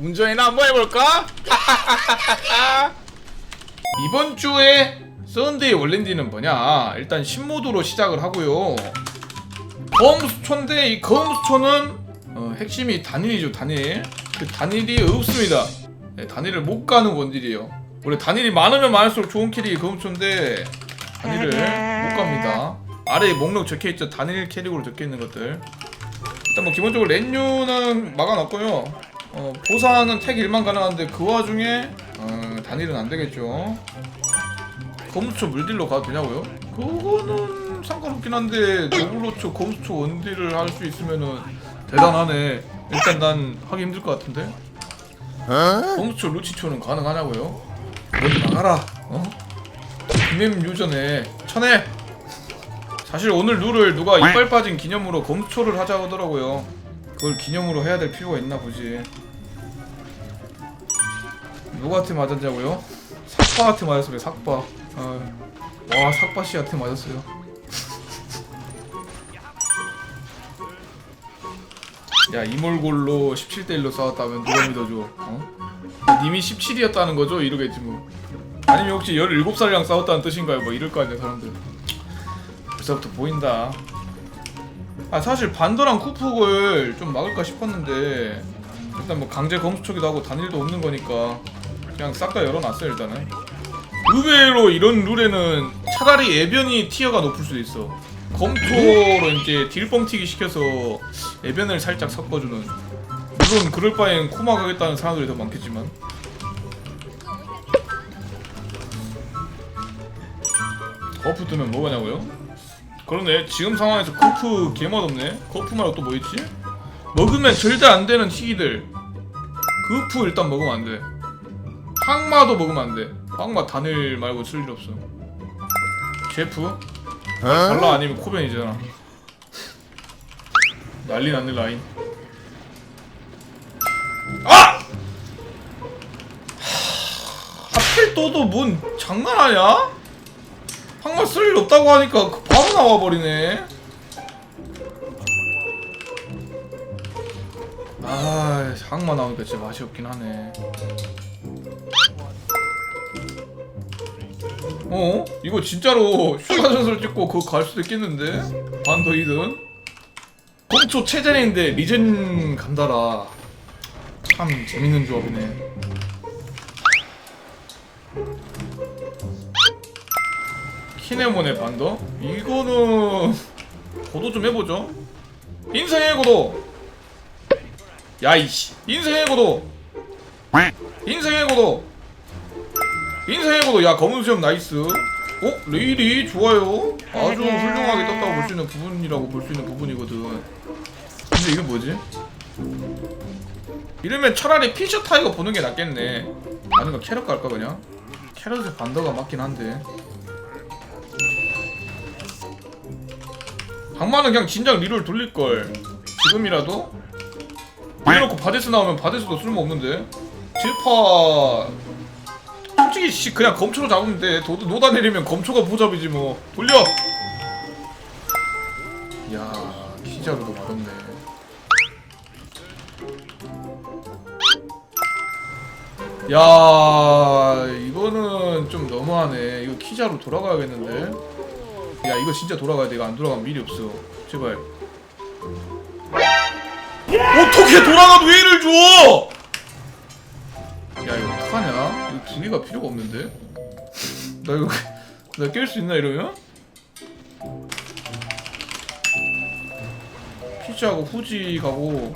운전이나 한번 해볼까? 이번 주에 썬데이 원랜디는 뭐냐? 일단 신모드로 시작을 하고요. 검수초인데 이 검수초는 어, 핵심이 단일이죠 단일. 그 단일이 없습니다. 네, 단일을 못 가는 원딜이에요. 원래 단일이 많으면 많을수록 좋은 캐릭이 검수초인데 단일을 못 갑니다. 아래에 목록 적혀있죠 단일 캐릭으로 적혀있는 것들. 일단 뭐 기본적으로 렌유는 막아놨고요. 어, 보상은 택 1만 가능한데 그 와중에 어, 단일은 안 되겠죠. 검수초 물딜로 가도 되냐고요? 그거는 상관없긴 한데 노블로초 검수초 원딜을 할 수 있으면은 대단하네. 일단 난 하기 힘들 것 같은데. 검수초 루치초는 가능하냐고요? 먼저 나가라. 어? 비맵 유전에 천해. 사실 오늘 룰을 누가 이빨 빠진 기념으로 검초를 하자 하더라고요. 그걸 기념으로 해야 될 필요가 있나 보지. 누구한테 맞았냐고요? 삭바한테 맞았어요. 삭바. 어. 와 삭바 씨한테 맞았어요. 야 이몰골로 17대 1로 싸웠다면 누가 믿어줘? 어? 님이 17이었다는 거죠? 이러겠지 뭐. 아니면 혹시 17살이랑 싸웠다는 뜻인가요? 뭐 이럴 거 아니야 사람들. 벌써부터 보인다. 아 사실 반도랑 쿠프를 좀 막을까 싶었는데 일단 뭐 강제 검수초기도 하고 단일도 없는 거니까 그냥 싹 다 열어놨어요 일단은. 의외로 이런 룰에는 차라리 애변이 티어가 높을 수도 있어. 검토로 이제 딜뻥튀기 시켜서 애변을 살짝 섞어주는. 물론 그럴 바엔 코마 가겠다는 사람들이 더 많겠지만. 거프 뜨면 뭐가냐고요? 그러네. 지금 상황에서 거프 개맛없네. 거프 말고 또 뭐 있지? 먹으면 절대 안 되는 튀기들. 거프 일단 먹으면 안돼. 항마도 먹으면 안돼. 항마 단일 말고 쓸일 없어. 제프? 발라 아니면 코벤이잖아. 난리 났네 라인. 아! 하, 하필 또도 뭔 장난하냐? 항마 쓸 일 없다고 하니까 그 바로 나와버리네. 아 항마 나오니까 진짜 맛이 없긴 하네. 어? 이거 진짜로 휴가 전설 찍고 그거 갈 수도 있겠는데? 반도 2등 검초 체전인데 리젠 간다라. 참 재밌는 조합이네 키네몬의 반더? 이거는 고도 좀 해보죠. 인생의 고도! 야이씨. 인생의 고도! 인생의 고도! 인생의 고도! 야 검은 수염 나이스. 어? 레일이 좋아요. 아주 훌륭하게 떴다고 볼 수 있는 부분이라고 볼 수 있는 부분이거든. 근데 이게 뭐지? 이러면 차라리 피셔 타이거 보는 게 낫겠네. 아닌가 캐럿 갈까 그냥? 캐럿의 반더가 맞긴 한데 강마는 그냥 진작 리롤 돌릴걸. 지금이라도? 이래놓고 바데스 나오면 바데스도 쓸모없는데. 질파. 솔직히 씨 그냥 검초로 잡으면 돼. 도, 노다 내리면 검초가 보잡이지 뭐. 돌려! 야 키자루도 맛없네. 야 이거는 좀 너무하네. 이거 키자로 돌아가야겠는데 야 이거 진짜 돌아가야 돼 이거 안 돌아가면 미리 없어 제발 어떻게 돌아가도 왜를 줘? 야 이거 어떡하냐? 이거 두 개가 필요가 없는데? 나 이거 나 깰 수 있나 이러면? 피치하고 후지 가고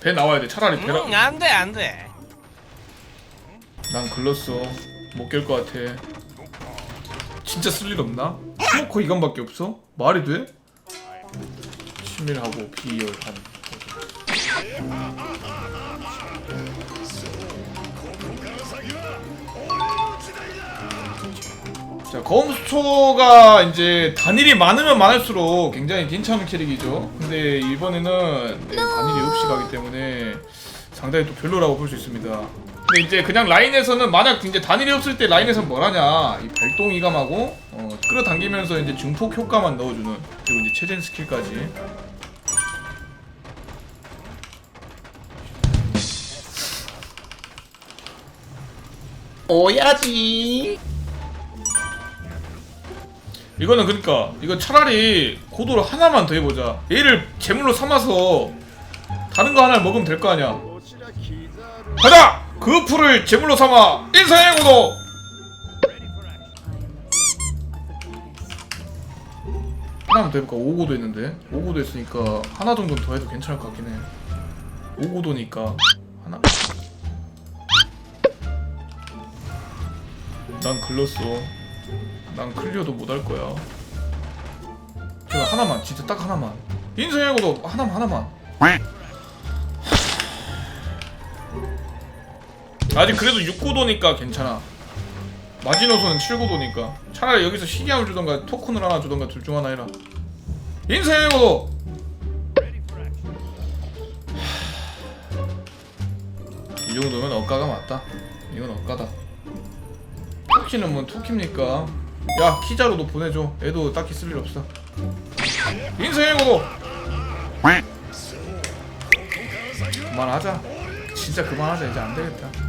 배 나와야 돼 차라리 배라 응, 안 돼, 안 돼. 난 글렀어 못 깰 것 같아 진짜 쓸 일 없나? 스모커 이건밖에 없어? 말이 돼? 치밀하고 비열한 자 검수초가 이제 단일이 많으면 많을수록 굉장히 괜찮은 캐릭이죠 근데 이번에는 네, 단일이 없이 가기 때문에 상당히 또 별로라고 볼 수 있습니다 근데 이제 그냥 라인에서는 만약 이제 단일이 없을 때 라인에서는 뭘 하냐 이 발동 이감하고 어, 끌어당기면서 이제 증폭 효과만 넣어주는 그리고 이제 체젠 스킬까지 오야지. 이거는 그러니까 이거 차라리 고도를 하나만 더 해보자 얘를 제물로 삼아서 다른 거 하나 먹으면 될 거 아니야 가자! 그 풀을 제물로 삼아 인사의 고도 더 해볼까? 5고도 했는데 5고도 했으니까 하나 정도는 더 해도 괜찮을 것 같긴 해 5고도니까 하나 난 글렀어 난 클리어도 못 할 거야. 저 하나만, 진짜 딱 하나만. 인생하고도 하나만 하나만. 아직 그래도 6고도니까 괜찮아. 마지노선은 7고도니까. 차라리 여기서 시기함을 주던가 토큰을 하나 주던가 둘 중 하나 해라. 인생하고도. 이 정도면 억가가 맞다. 이건 억가다. 토끼는 뭐 토끼입니까? 야 키자로도 보내줘. 애도 딱히 쓸 일 없어. 인생해고도 그만하자. 진짜 그만하자. 이제 안 되겠다.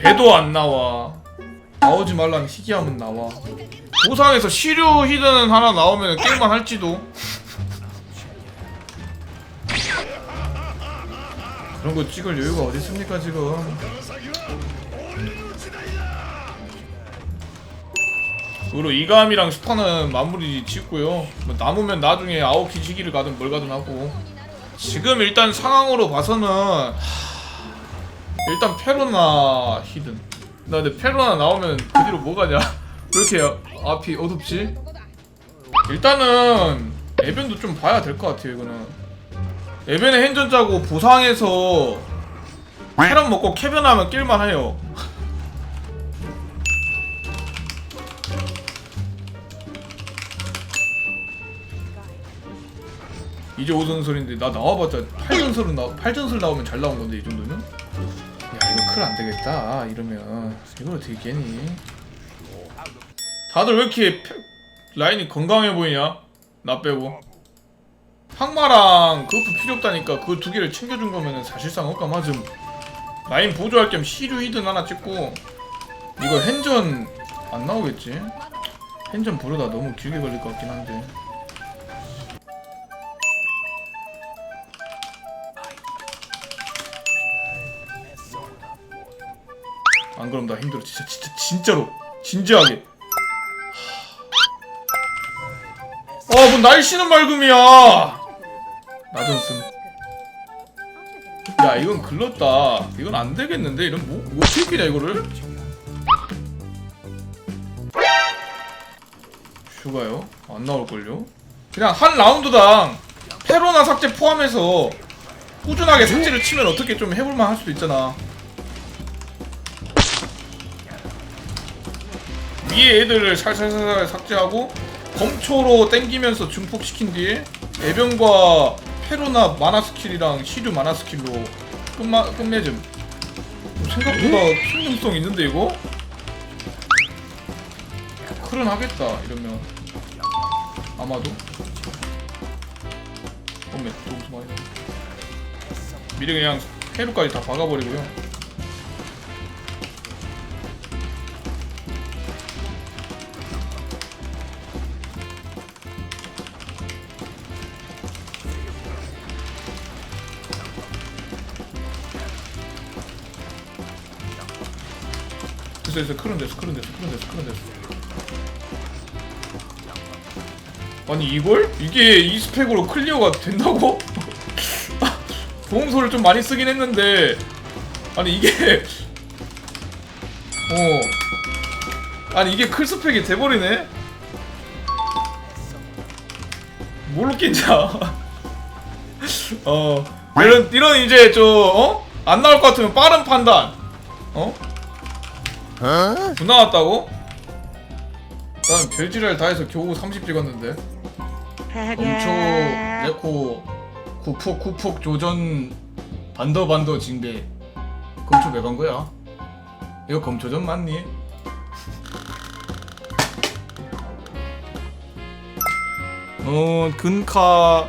애도 안 나와. 나오지 말라는 희귀함은 나와. 보상에서 시류 히든 하나 나오면 게임만 할지도. 그런 거 찍을 여유가 어디 있습니까 지금? 그리고 이감이랑 스타는 마무리 짓고요. 뭐 남으면 나중에 아오키 시기를 가든 뭘 가든 하고. 지금 일단 상황으로 봐서는 하... 일단 페로나 히든. 나 근데 페로나 나오면 그 뒤로 뭐 가냐? 왜 이렇게 앞이 어둡지? 일단은 에벤도 좀 봐야 될 것 같아요 이거는. 에벤의 행전 짜고 보상해서 캐럿 먹고 캐변하면 낄만 해요. 이제 5전설인데 나 나와봤자 8전설은 나 8전설 나오면 잘 나온 건데 이 정도면? 클 안 되겠다 이러면 이걸 어떻게 깨니? 다들 왜 이렇게 페- 라인이 건강해 보이냐? 나 빼고 항마랑 그프 필요 없다니까 그 두 개를 챙겨준 거면은 사실상 억까 맞음 라인 보조할 겸 시류 히든 하나 찍고 이거 hen전 안 나오겠지? hen전 보려다 너무 길게 걸릴 것 같긴 한데 안 그럼 나 힘들어. 진짜 진짜 진짜로. 진지하게. 아 뭐 날씨는 맑음이야. 나전슨 야 이건 글렀다. 이건 안 되겠는데? 이런 뭐뭐 어떻게 끼냐 이거를? 슈가요? 안 나올걸요? 그냥 한 라운드당 페로나 삭제 포함해서 꾸준하게 삭제를 치면 어떻게 좀 해볼만 할 수도 있잖아 위에 애들을 살살살 삭제하고 검초로 땡기면서 증폭시킨 뒤에 애병과 페로나 마나 스킬이랑 시류 마나 스킬로 끝마, 끝맺음. 생각보다 필능성 있는데 이거? 클은 하겠다 이러면. 아마도? 어메 너무 많이 나와 미리 그냥 페루까지 다 박아버리고요 됐어 됐어 클은 됐어 클은 됐어 클은 됐어 클은 됐어 아니 이걸? 이게 이 스펙으로 클리어가 된다고? 보험소를 좀 많이 쓰긴 했는데 아니 이게 어 아니 이게 클 스펙이 돼버리네? 뭘로 낀자 어 이런 이런 이제 저 어? 안 나올 것 같으면 빠른 판단 어? 어? 두 나왔다고? 난 별지를 다해서 겨우 30 찍었는데. 엄초 레코 쿠폭쿠폭 조전 반더 반더 진배, 검초 왜 간 거야? 이거 검초전 맞니? 어 근카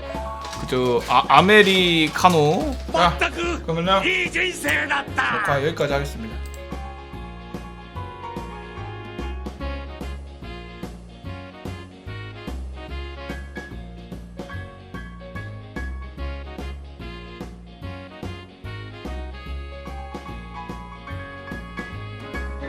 그저 아, 메리카노? 자 그러면 녹화 여기까지 하겠습니다.